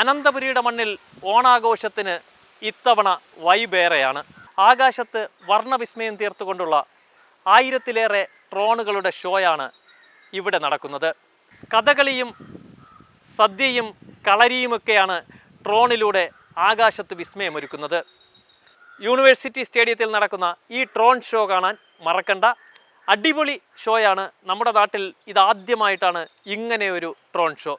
അനന്തപുരിയുടെ മണ്ണിൽ ഓണാഘോഷത്തിന് ഇത്തവണ വൈബേറെയാണ് ആകാശത്ത് വർണവിസ്മയം തീർത്തുകൊണ്ടുള്ള ആയിരത്തിലേറെ ട്രോണുകളുടെ ഷോയാണ് ഇവിടെ നടക്കുന്നത്. കഥകളിയും സദ്യയും കളരിയുമൊക്കെയാണ് ട്രോണിലൂടെ ആകാശത്ത് വിസ്മയമൊരുക്കുന്നത്. യൂണിവേഴ്സിറ്റി സ്റ്റേഡിയത്തിൽ നടക്കുന്ന ഈ ട്രോൺ ഷോ കാണാൻ മറക്കണ്ട. അടിപൊളി ഷോയാണ് നമ്മുടെ നാട്ടിൽ ഇതാദ്യമായിട്ടാണ് ഇങ്ങനെ ഒരു ഡ്രോൺ ഷോ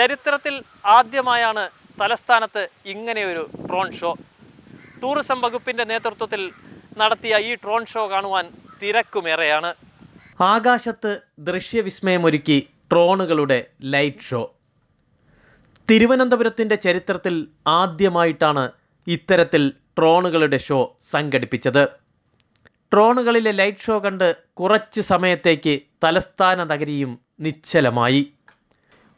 ചരിത്രത്തിൽ ആദ്യമായാണ് തലസ്ഥാനത്ത് ഇങ്ങനെയൊരു ഡ്രോൺ ഷോ ടൂറിസം വകുപ്പിന്റെ നേതൃത്വത്തിൽ നടത്തിയ ഈ ഡ്രോൺ ഷോ കാണുവാൻ തിരക്കുമേറെയാണ്. ആകാശത്ത് ദൃശ്യവിസ്മയമൊരുക്കി ഡ്രോണുകളുടെ ലൈറ്റ് ഷോ തിരുവനന്തപുരത്തിന്റെ ചരിത്രത്തിൽ ആദ്യമായിട്ടാണ് ഇത്തരത്തിൽ ഡ്രോണുകളുടെ ഷോ സംഘടിപ്പിച്ചത്. ഡ്രോണുകളിലെ ലൈറ്റ് ഷോ കണ്ട് കുറച്ച് സമയത്തേക്ക് തലസ്ഥാന നഗരിയും നിശ്ചലമായി.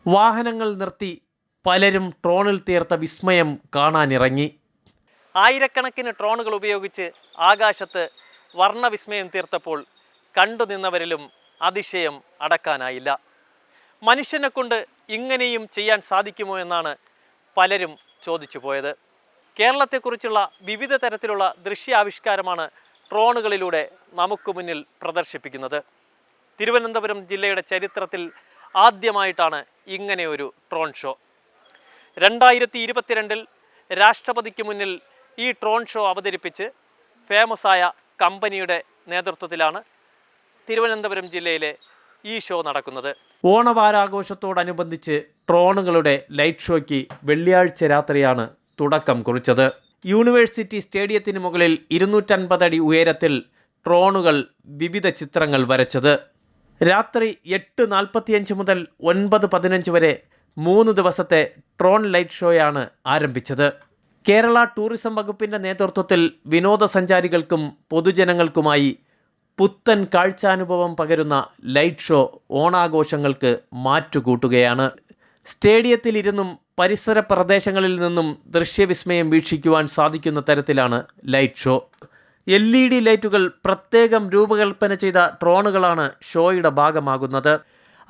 വാഹനങ്ങൾ നിർത്തി പലരും ട്രോണിൽ തീർത്ത വിസ്മയം കാണാനിറങ്ങി. ആയിരക്കണക്കിന് ട്രോണുകൾ ഉപയോഗിച്ച് ആകാശത്ത് വർണവിസ്മയം തീർത്തപ്പോൾ കണ്ടുനിന്നവരിലും അതിശയം അടക്കാനായില്ല. മനുഷ്യനെ കൊണ്ട് ഇങ്ങനെയും ചെയ്യാൻ സാധിക്കുമോ എന്നാണ് പലരും ചോദിച്ചു പോയത്. കേരളത്തെക്കുറിച്ചുള്ള വിവിധ തരത്തിലുള്ള ദൃശ്യാവിഷ്കാരമാണ് ട്രോണുകളിലൂടെ നമുക്ക് മുന്നിൽ പ്രദർശിപ്പിക്കുന്നത്. തിരുവനന്തപുരം ജില്ലയുടെ ചരിത്രത്തിൽ ആദ്യമായിട്ടാണ് ഇങ്ങനെയൊരു ട്രോൺ ഷോ. രണ്ടായിരത്തി ഇരുപത്തിരണ്ടിൽ രാഷ്ട്രപതിക്ക് മുന്നിൽ ഈ ട്രോൺ ഷോ അവതരിപ്പിച്ച് ഫേമസായ കമ്പനിയുടെ നേതൃത്വത്തിലാണ് തിരുവനന്തപുരം ജില്ലയിലെ ഈ ഷോ നടക്കുന്നത്. ഓണവാരാഘോഷത്തോടനുബന്ധിച്ച് ട്രോണുകളുടെ ലൈറ്റ് ഷോയ്ക്ക് വെള്ളിയാഴ്ച രാത്രിയാണ് തുടക്കം കുറിച്ചത്. യൂണിവേഴ്സിറ്റി സ്റ്റേഡിയത്തിന് മുകളിൽ ഇരുന്നൂറ്റൻപത് അടി ഉയരത്തിൽ ട്രോണുകൾ വിവിധ ചിത്രങ്ങൾ വരച്ചത്. രാത്രി എട്ട് നാൽപ്പത്തിയഞ്ച് മുതൽ ഒൻപത് പതിനഞ്ച് വരെ മൂന്ന് ദിവസത്തെ ട്രോൺ ലൈറ്റ് ഷോയാണ് ആരംഭിച്ചത്. കേരള ടൂറിസം വകുപ്പിന്റെ നേതൃത്വത്തിൽ വിനോദസഞ്ചാരികൾക്കും പൊതുജനങ്ങൾക്കുമായി പുത്തൻ കാഴ്ചാനുഭവം പകരുന്ന ലൈറ്റ് ഷോ ഓണാഘോഷങ്ങൾക്ക് മാറ്റുകൂട്ടുകയാണ്. സ്റ്റേഡിയത്തിലിരുന്നും പരിസര പ്രദേശങ്ങളിൽ നിന്നും ദൃശ്യവിസ്മയം വീക്ഷിക്കുവാൻ സാധിക്കുന്ന തരത്തിലാണ് light show. L E D ലൈറ്റുകൾ പ്രത്യേകം രൂപകൽപ്പന ചെയ്ത ട്രോണുകളാണ് ഷോയുടെ ഭാഗമാകുന്നത്.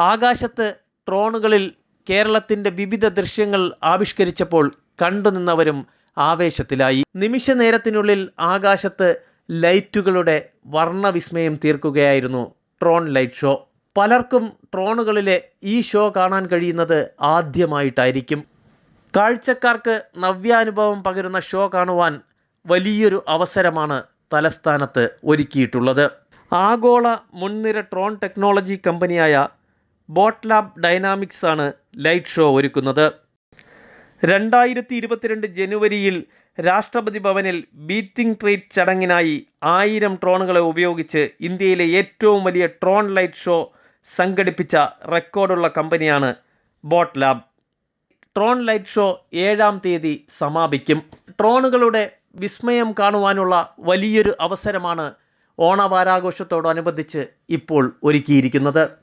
ആകാശത്ത് ട്രോണുകളിൽ കേരളത്തിന്റെ വിവിധ ദൃശ്യങ്ങൾ ആവിഷ്കരിച്ചപ്പോൾ കണ്ടുനിന്നവരും ആവേശത്തിലായി. നിമിഷ നേരത്തിനുള്ളിൽ ആകാശത്ത് ലൈറ്റുകളുടെ വർണവിസ്മയം തീർക്കുകയായിരുന്നു ട്രോൺ ലൈറ്റ് ഷോ. പലർക്കും ട്രോണുകളിലെ ഈ ഷോ കാണാൻ കഴിയുന്നത് ആദ്യമായിട്ടായിരിക്കും. കാഴ്ചക്കാർക്ക് നവ്യാനുഭവം പകരുന്ന ഷോ കാണുവാൻ വലിയൊരു അവസരമാണ് തലസ്ഥാനത്ത് ഒരുക്കിയിട്ടുള്ളത്. ആഗോള മുൻനിര ട്രോൺ ടെക്നോളജി കമ്പനിയായ ബോട്ട് ലാബ് ഡൈനാമിക്സ് ആണ് ലൈറ്റ് ഷോ ഒരുക്കുന്നത്. രണ്ടായിരത്തി ഇരുപത്തിരണ്ട് ജനുവരിയിൽ രാഷ്ട്രപതി ഭവനിൽ ബീറ്റിംഗ് ട്രീറ്റ് ചടങ്ങിനായി ആയിരം ട്രോണുകളെ ഉപയോഗിച്ച് ഇന്ത്യയിലെ ഏറ്റവും വലിയ ട്രോൺ ലൈറ്റ് ഷോ സംഘടിപ്പിച്ച റെക്കോർഡുള്ള കമ്പനിയാണ് boat lab Tron light show ഏഴാം തീയതി സമാപിക്കും. ട്രോണുകളുടെ വിസ്മയം കാണുവാനുള്ള വലിയൊരു അവസരമാണ് ഓണവാരാഘോഷത്തോടനുബന്ധിച്ച് ഇപ്പോൾ ഒരുക്കിയിരിക്കുന്നത്.